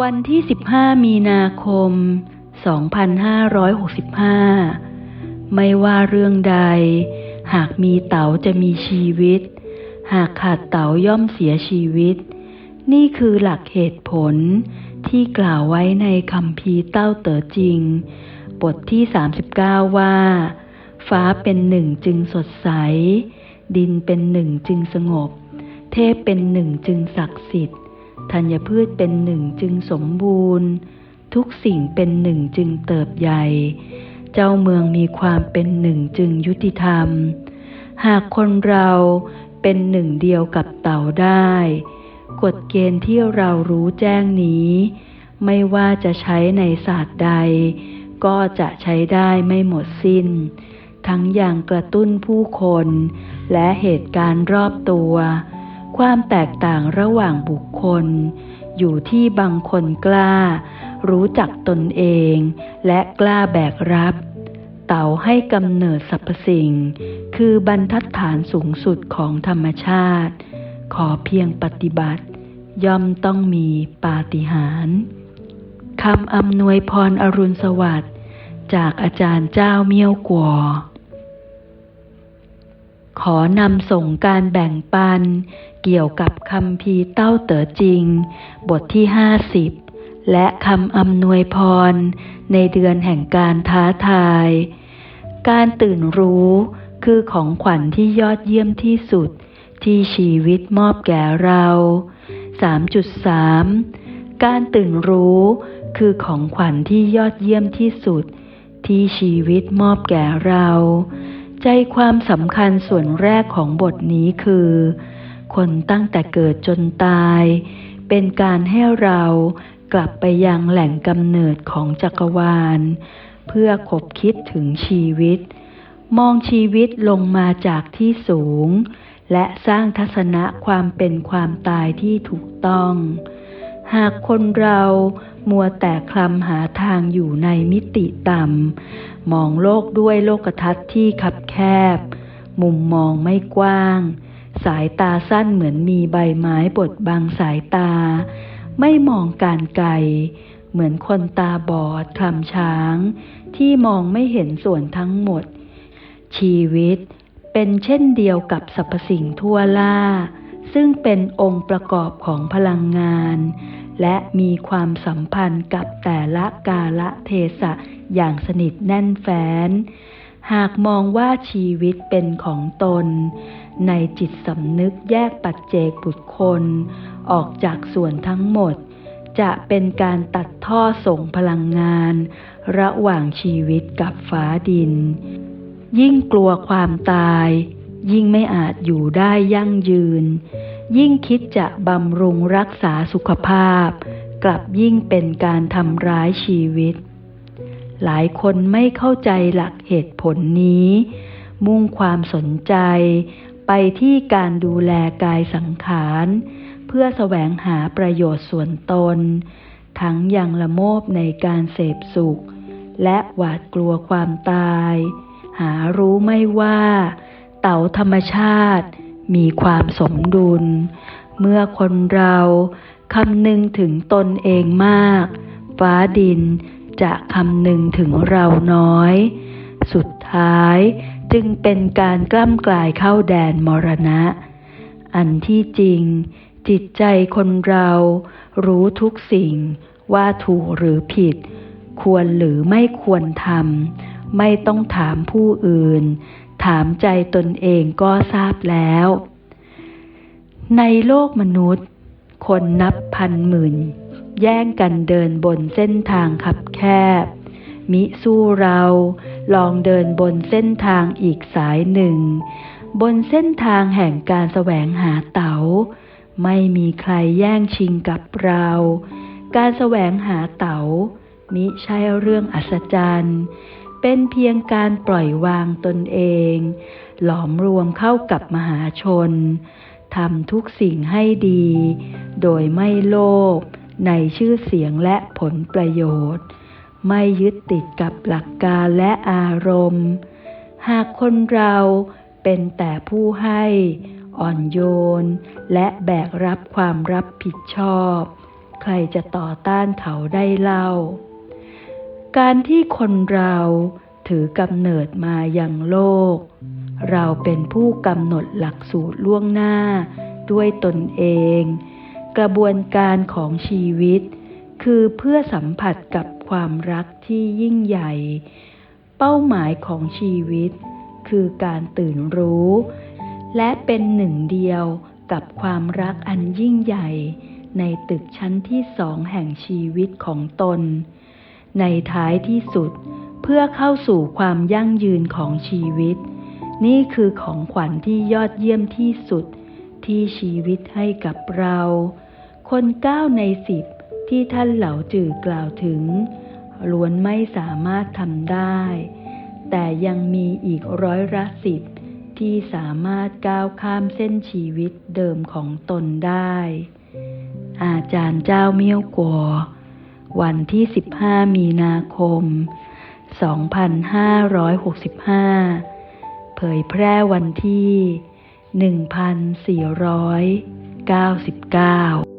วันที่ 15 มีนาคม 2565 ไม่ว่าเรื่องใด หากมีเต๋าจะมีชีวิต หากขาดเต๋าย่อมเสียชีวิต นี่คือหลักเหตุผลที่กล่าวไว้ในคำพีเต้าเต๋อจริง บทที่ 39 ว่า ฟ้าเป็นหนึ่งจึงสดใส ดินเป็นหนึ่งจึงสงบ เทพเป็นหนึ่งจึงศักดิ์สิทธิ์ ธัญพืชเป็นหนึ่งจึงสมบูรณ์ ทุกสิ่งเป็นหนึ่งจึงเติบใหญ่ เจ้าเมืองมีความเป็นหนึ่งจึงยุติธรรม หากคนเราเป็นหนึ่งเดียวกับเต่าได้ กฎเกณฑ์ที่เรารู้แจ้งนี้ ไม่ว่าจะใช้ในศาสตร์ใด ก็จะใช้ได้ไม่หมดสิ้น ทั้งอย่างกระตุ้นผู้คน และเหตุการณ์รอบตัว ความแตกต่างระหว่างบุคคล อยู่ที่บางคนกล้า รู้จักตนเอง และกล้าแบกรับ เต่าให้กำเนิดสรรพสิ่ง คือบรรทัดฐานสูงสุดของธรรมชาติ ขอเพียงปฏิบัติ ย่อมต้องมีปาฏิหาริย์คำอำนวยพรอรุณสวัสดิ์จากอาจารย์เจ้าเมี่ยวกัว ขอนำส่งการแบ่งปัน เกี่ยวกับคำพีเต้าเต๋อจริง บทที่ห้าสิบและคำอำนวยพร ในเดือนแห่งการท้าทาย การตื่นรู้คือของขวัญที่ยอดเยี่ยมที่สุดที่ชีวิตมอบแก่เรา 3.3 การตื่นรู้คือของขวัญที่ยอดเยี่ยมที่สุดที่ชีวิตมอบแก่เรา ใจความสำคัญส่วนแรกของบทนี้คือ คนตั้งแต่เกิดจนตาย เป็นการให้เรากลับไปยังแหล่งกำเนิดของจักรวาล เพื่อคบคิดถึงชีวิต มองชีวิตลงมาจากที่สูง และสร้างทัศนะความเป็นความตายที่ถูกต้อง หากคนเรามัวแต่คลำหาทางอยู่ในมิติต่ำ มองโลกด้วยโลกทัศน์ที่คับแคบ มุมมองไม่กว้าง สายตาสั้นเหมือนมีใบไม้บดบังสายตา ไม่มองการไกล เหมือนคนตาบอดคลำช้าง ที่มองไม่เห็นส่วนทั้งหมด ชีวิตเป็นเช่นเดียวกับสรรพสิ่งทั่วล่า ซึ่งเป็นองค์ประกอบของพลังงาน และมีความสัมพันธ์กับแต่ละกาละเทศะอย่างสนิทแน่นแฟ้น หากมองว่าชีวิตเป็นของตน ในจิตสำนึกแยกปัจเจกบุคคล ออกจากส่วนทั้งหมด จะเป็นการตัดท่อส่งพลังงาน ระหว่างชีวิตกับฟ้าดิน ยิ่งกลัวความตาย ยิ่งไม่อาจอยู่ได้ยั่งยืน ยิ่งคิดจะบำรุงรักษาสุขภาพ กลับยิ่งเป็นการทำร้ายชีวิต หลายคนไม่เข้าใจหลักเหตุผลนี้ มุ่งความสนใจ ไปที่การดูแลกายสังขาร เพื่อแสวงหาประโยชน์ส่วนตน ทั้งยังละโมบในการเสพสุข และหวาดกลัวความตาย หารู้ไม่ว่า เต่าธรรมชาติ มีความสมดุล เมื่อคนเราคำนึงถึงตนเองมาก ฟ้าดินจะคำนึงถึงเราน้อย สุดท้ายจึงเป็นการกล้ำกลายเข้าแดนมรณะ อันที่จริง จิตใจคนเรารู้ทุกสิ่งว่าถูกหรือผิด ควรหรือไม่ควรทำไม่ต้องถามผู้อื่น ถามใจตนเองก็ทราบแล้ว ในโลกมนุษย์ คนนับพันหมื่น แย่งกันเดินบนเส้นทางขับแคบ มิสู้เราลองเดินบนเส้นทางอีกสายหนึ่ง บนเส้นทางแห่งการแสวงหาเตา๋า ไม่มีใครแย่งชิงกับเรา การแสวงหาเตา๋ามิใช่เรื่องอัศจรรย์ เป็นเพียงการปล่อยวางตนเอง หลอมรวมเข้ากับมหาชนทำทุกสิ่งให้ดี โดยไม่โลภในชื่อเสียงและผลประโยชน์ ไม่ยึดติดกับหลักการและอารมณ์ หากคนเราเป็นแต่ผู้ให้อ่อนโยน และแบกรับความรับผิดชอบ ใครจะต่อต้านเขาได้เล่า การที่คนเราถือกำเนิดมาอย่างโลก เราเป็นผู้กำหนดหลักสูตรล่วงหน้าด้วยตนเอง กระบวนการของชีวิต คือเพื่อสัมผัสกับความรักที่ยิ่งใหญ่ เป้าหมายของชีวิต คือการตื่นรู้ และเป็นหนึ่งเดียวกับความรักอันยิ่งใหญ่ ในตึกชั้นที่สองแห่งชีวิตของตน ในท้ายที่สุด เพื่อเข้าสู่ความยั่งยืนของชีวิต นี่คือของขวัญที่ยอดเยี่ยมที่สุด ที่ชีวิตให้กับเรา คนเก้าในสิบที่ท่านเหล่าจือกล่าวถึง ล้วนไม่สามารถทำได้ แต่ยังมีอีกร้อยละสิบที่สามารถก้าวข้ามเส้นชีวิตเดิมของตนได้ อาจารย์เจ้าเมี่ยวกัว วันที่ 15 มีนาคม 2565 เผยแพร่วันที่ 1499